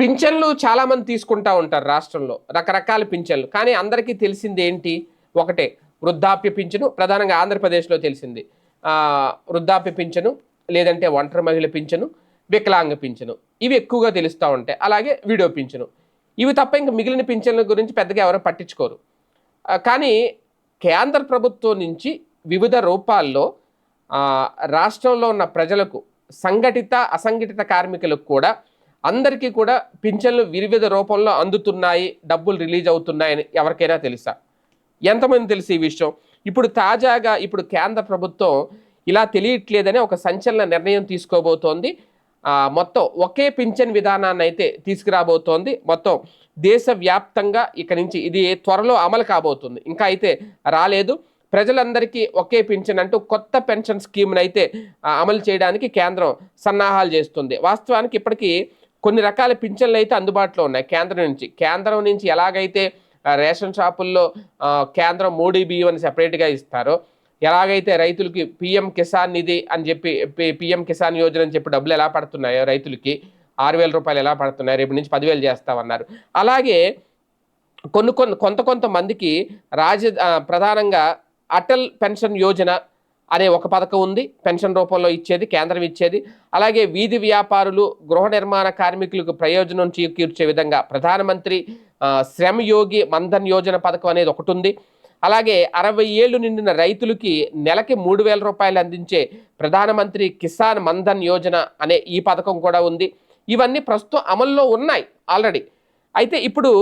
పింఛన్లు చాలామంది తీసుకుంటా ఉంటారు రాష్ట్రంలో రకరకాల పింఛన్లు. కానీ అందరికీ తెలిసింది ఏంటి? ఒకటే వృద్ధాప్య పింఛను ప్రధానంగా ఆంధ్రప్రదేశ్లో తెలిసింది. వృద్ధాప్య పింఛను లేదంటే ఒంటరి మహిళ పింఛను వికలాంగ పింఛను. ఇవి ఎక్కువగా తెలుస్తూ ఉంటాయి. అలాగే వీడియో పింఛను. ఇవి తప్ప ఇంకా మిగిలిన పింఛన్ల గురించి పెద్దగా ఎవరు పట్టించుకోరు. కానీ కేంద్ర ప్రభుత్వం నుంచి వివిధ రూపాల్లో రాష్ట్రంలో ఉన్న ప్రజలకు సంఘటిత అసంఘటిత కార్మికులకు కూడా అందరికీ కూడా పింఛన్లు వివిధ రూపంలో అందుతున్నాయి డబ్బులు రిలీజ్ అవుతున్నాయని ఎవరికైనా తెలుసా? ఎంతమంది తెలుసు ఈ విషయం? ఇప్పుడు తాజాగా ఇప్పుడు కేంద్ర ప్రభుత్వం ఇలా తెలియట్లేదని ఒక సంచలన నిర్ణయం తీసుకోబోతోంది. మొత్తం ఒకే పింఛన్ విధానాన్ని అయితే తీసుకురాబోతోంది. మొత్తం దేశవ్యాప్తంగా ఇక నుంచి ఇది త్వరలో అమలు కాబోతుంది. ఇంకా అయితే రాలేదు. ప్రజలందరికీ ఒకే పింఛన్ అంటూ కొత్త పెన్షన్ స్కీమ్ను అయితే అమలు చేయడానికి కేంద్రం సన్నాహాలు చేస్తుంది. వాస్తవానికి ఇప్పటికీ కొన్ని రకాల పింఛన్లు అయితే అందుబాటులో ఉన్నాయి. కేంద్రం నుంచి. కేంద్రం నుంచి ఎలాగైతే రేషన్ షాపుల్లో కేంద్రం మోడీ బియ్యం అని సెపరేట్గా ఇస్తారో ఎలాగైతే రైతులకి పిఎం కిసాన్ నిధి అని చెప్పి పిఎం కిసాన్ యోజన అని చెప్పి డబ్బులు ఎలా పడుతున్నాయో రైతులకి ఆరు వేల రూపాయలు ఎలా పడుతున్నాయి రేపు నుంచి పదివేలు చేస్తామన్నారు. అలాగే కొన్ని కొన్ని కొంత కొంతమందికి రాజ ప్రధానంగా అటల్ పెన్షన్ యోజన అనే ఒక పథకం ఉంది. పెన్షన్ రూపంలో ఇచ్చేది కేంద్రం ఇచ్చేది. అలాగే వీధి వ్యాపారులు గృహ నిర్మాణ కార్మికులకు ప్రయోజనం చేకూర్చే విధంగా ప్రధానమంత్రి శ్రమ శ్రమ్ యోగి మన్ధన్ యోజన పథకం అనేది ఒకటి ఉంది అలాగే అరవై ఏళ్ళు నిండిన రైతులకి నెలకి మూడు వేల రూపాయలు అందించే ప్రధానమంత్రి కిసాన్ మన్ధన్ యోజన అనే ఈ పథకం కూడా ఉంది. ఇవన్నీ ప్రస్తుతం అమల్లో ఉన్నాయి ఆల్రెడీ. అయితే ఇప్పుడు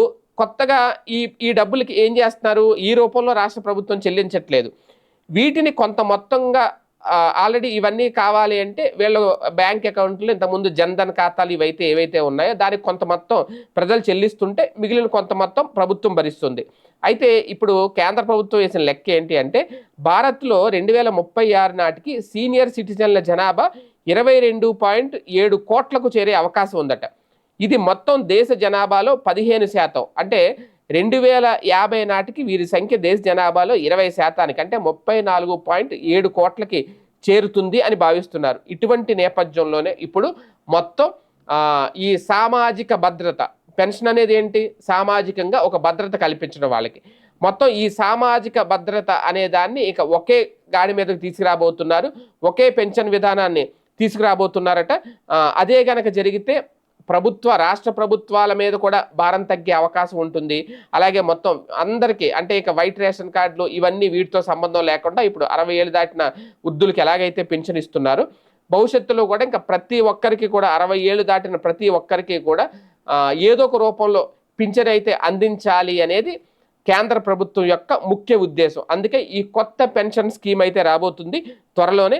కొత్తగా ఈ ఈ డబ్బులకి ఏం చేస్తున్నారు? ఈ రూపంలో రాష్ట్ర ప్రభుత్వం చెల్లించట్లేదు. వీటిని కొంత మొత్తంగా ఆల్రెడీ ఇవన్నీ కావాలి అంటే వీళ్ళు బ్యాంక్ అకౌంట్లు ఇంతకుముందు జన్ధన్ ఖాతాలు ఇవైతే ఏవైతే ఉన్నాయో దానికి కొంత మొత్తం ప్రజలు చెల్లిస్తుంటే మిగిలిన కొంత మొత్తం ప్రభుత్వం భరిస్తుంది. అయితే ఇప్పుడు కేంద్ర ప్రభుత్వం వేసిన లెక్క ఏంటి అంటే భారత్లో రెండు వేల ముప్పై ఆరు నాటికి సీనియర్ సిటిజన్ల జనాభా ఇరవై రెండు పాయింట్ ఏడు కోట్లకు చేరే అవకాశం ఉందట. ఇది మొత్తం దేశ జనాభాలో పదిహేను శాతం. అంటే రెండు వేల యాభై నాటికి వీరి సంఖ్య దేశ జనాభాలో ఇరవై శాతానికి అంటే ముప్పై నాలుగు పాయింట్ ఏడు కోట్లకి చేరుతుంది అని భావిస్తున్నారు. ఇటువంటి నేపథ్యంలోనే ఇప్పుడు మొత్తం ఈ సామాజిక భద్రత పెన్షన్ అనేది ఏంటి? సామాజికంగా ఒక భద్రత కల్పించడం వాళ్ళకి. మొత్తం ఈ సామాజిక భద్రత అనే దాన్ని ఇక ఒకే గాడి మీదకి తీసుకురాబోతున్నారు. ఒకే పెన్షన్ విధానాన్ని తీసుకురాబోతున్నారట. అదే గనక జరిగితే ప్రభుత్వ రాష్ట్ర ప్రభుత్వాల మీద కూడా భారం తగ్గే అవకాశం ఉంటుంది. అలాగే మొత్తం అందరికీ అంటే ఇక వైట్ రేషన్ కార్డులు ఇవన్నీ వీటితో సంబంధం లేకుండా ఇప్పుడు అరవై ఏళ్ళు దాటిన వృద్ధులకి ఎలాగైతే పెన్షన్ ఇస్తున్నారు భవిష్యత్తులో కూడా ఇంకా ప్రతి ఒక్కరికి కూడా అరవై ఏళ్ళు దాటిన ప్రతి ఒక్కరికి కూడా ఏదో ఒక రూపంలో పింఛన్ అయితే అందించాలి అనేది కేంద్ర ప్రభుత్వం యొక్క ముఖ్య ఉద్దేశం. అందుకే ఈ కొత్త పెన్షన్ స్కీమ్ అయితే రాబోతుంది. త్వరలోనే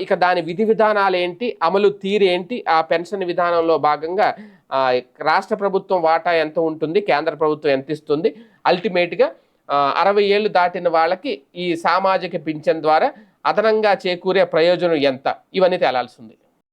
ఇక దాని విధి విధానాలు ఏంటి అమలు తీరేంటి ఆ పెన్షన్ విధానంలో భాగంగా రాష్ట్ర ప్రభుత్వం వాటా ఎంత ఉంటుంది కేంద్ర ప్రభుత్వం ఎంత ఇస్తుంది అల్టిమేట్గా అరవై ఏళ్ళు దాటిన వాళ్ళకి ఈ సామాజిక పింఛన్ ద్వారా అదనంగా చేకూరే ప్రయోజనం ఎంత? ఇవన్నీ తేలాల్సింది